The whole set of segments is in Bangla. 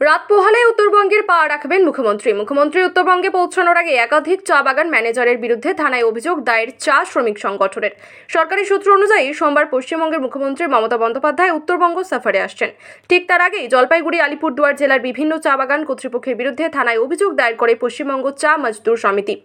রাত পোহালে উত্তরবঙ্গের পা রাখবেন মুখ্যমন্ত্রী। মুখ্যমন্ত্রী উত্তরবঙ্গে পৌঁছানোর আগে একাধিক চা বাগান ম্যানেজারের বিরুদ্ধে থানায় অভিযোগ দায়ের চা শ্রমিক সংগঠনের। সরকারি সূত্র অনুযায়ী সোমবার পশ্চিমবঙ্গের মুখ্যমন্ত্রী মমতা বন্দ্যোপাধ্যায় উত্তরবঙ্গ সফরে আসছেন। ঠিক তার আগেই জলপাইগুড়ি, আলিপুরদুয়ার জেলার বিভিন্ন চা বাগান কর্তৃপক্ষের বিরুদ্ধে থানায় অভিযোগ দায়ের করে পশ্চিমবঙ্গ চা মজদুর সমিতি।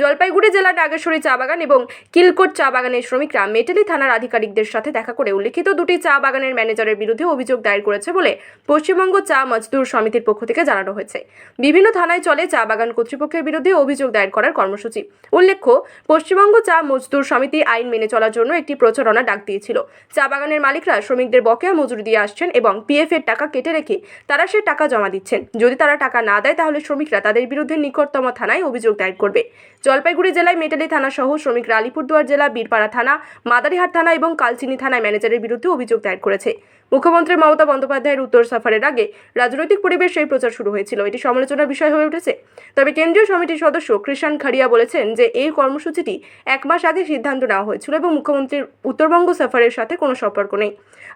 জলপাইগুড়ি জেলার নাগেশ্বরী চা বাগান এবং কিলকোট চা বাগানের শ্রমিকরা মেটেলি থানার আধিকারিকদের সাথে দেখা করে উল্লিখিত দুটি চা বাগানের ম্যানেজারের বিরুদ্ধে অভিযোগ দায়ের করেছে বলে পশ্চিমবঙ্গ চা মজদুর সমিতির পক্ষ থেকে জানানো হয়েছে। বিভিন্ন থানায় চলে চা বাগান কর্তৃপক্ষের বিরুদ্ধে অভিযোগ দায়ের করার কর্মসূচি। উল্লেখ্য, পশ্চিমবঙ্গ চা মজদুর সমিতি আইন মেনে চলার জন্য একটি প্রচারণা ডাক দিয়েছিল। চা বাগানের মালিকরা শ্রমিকদের বকেয়া মজুরি দিয়ে আসছেন এবং পিএফ এর টাকা কেটে রেখে তারা সে টাকা জমা দিচ্ছেন। যদি তারা টাকা না দেয়, তাহলে শ্রমিকরা তাদের বিরুদ্ধে নিকটতম থানায় অভিযোগ দায়ের করবে। জলপাইগুড়ি জেলায় মেটালি থানা সহ শ্রমিকরা আলিপুরদুয়ার জেলা, বীরপাড়া থানা, মাদারিহাট থানা এবং কালচিনি থানায় ম্যানেজারের বিরুদ্ধে অভিযোগ দায়ের করেছে। মুখ্যমন্ত্রী মমতা বন্দ্যোপাধ্যায়ের উত্তর সফরের আগে রাজনৈতিক পরিবেশ এই প্রচার শুরু হয়েছিল। এটি সমালোচনার বিষয় হয়ে উঠেছে। তবে কেন্দ্রীয় সমিতির সদস্য কৃষাণ খাড়িয়া বলেছেন যে, এই কর্মসূচিটি এক মাস আগে সিদ্ধান্ত নেওয়া হয়েছিল এবং মুখ্যমন্ত্রীর উত্তরবঙ্গ সফরের সাথে কোনো সম্পর্ক নেই।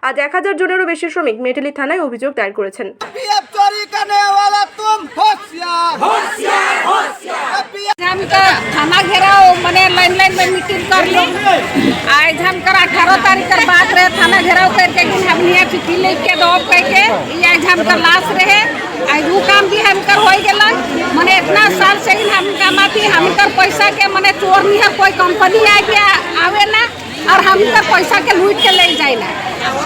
আজ এক হাজার জনেরও বেশি শ্রমিক মেটালি থানায় অভিযোগ দায়ের করেছেন। घेराव लाइन लाइन में मीटिंग कर ली। आज हम कर अठारह तारीख कर बात रहे, थाना घेराव करके कि हम यहाँ चिट्ठी लिख के दो कह के आज हम कर लाश रहे। आज वो काम भी हम कर हो गेला। मने इतना साल से ही हम कमाती हम कर पैसा के मने चोर नहीं है, कोई कंपनी आ गया आवे ना, और हम कर पैसा के लूट के ले जाए ना।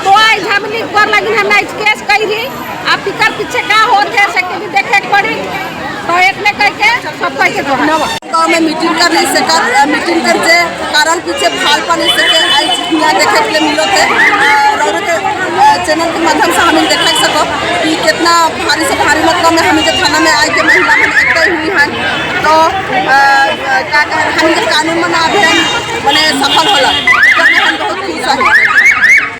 तो आज हम लिख कर लगी, हम आज केस कही आप पिकर पीछे का होते से भी देखे पड़ी। गाँव तो में कर नहीं सका मीटिंग कर जे कारण पीछे फाल पा नहीं सके आई दुनिया देखे के लिए चैनल के माध्यम से हमें देख सको कि कितना भारी से भारी मतलब में हम थाना में आई के महिला मन एक हुई हैं। तो हम कानून मना अभियान मैंने सफल होला तो हम बहुत खुश हैं।